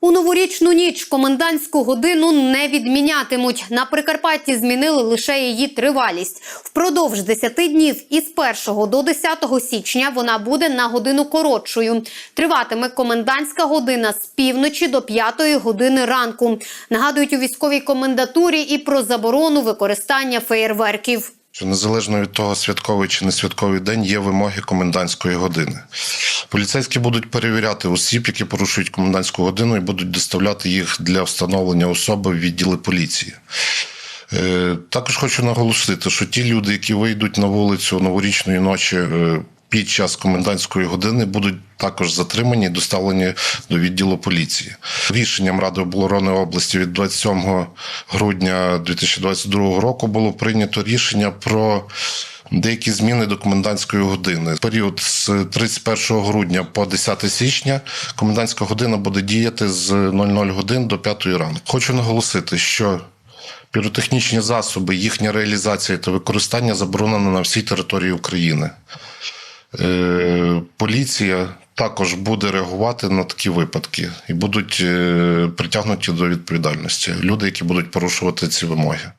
У новорічну ніч комендантську годину не відмінятимуть. На Прикарпатті змінили лише її тривалість. Впродовж 10 днів із 1 до 10 січня вона буде на годину коротшою. Триватиме комендантська година з півночі до 5 години ранку. Нагадують у військовій комендатурі і про заборону використання феєрверків. Що незалежно від того, святковий чи не святковий день, є вимоги комендантської години. Поліцейські будуть перевіряти осіб, які порушують комендантську годину, і будуть доставляти їх для встановлення особи в відділи поліції. Е, Також хочу наголосити, що ті люди, які вийдуть на вулицю новорічної ночі е, під час комендантської години, будуть також затримані і доставлені до відділу поліції. Рішенням Ради оборони області від 27 грудня 2022 року було прийнято рішення про деякі зміни до комендантської години. В період з 31 грудня по 10 січня комендантська година буде діяти з 00 годин до 5 ранку. Хочу наголосити, що Піротехнічні засоби, їхня реалізація та використання заборонено на всій території України. Е, Поліція також буде реагувати на такі випадки і будуть е, притягнуті до відповідальності люди, які будуть порушувати ці вимоги.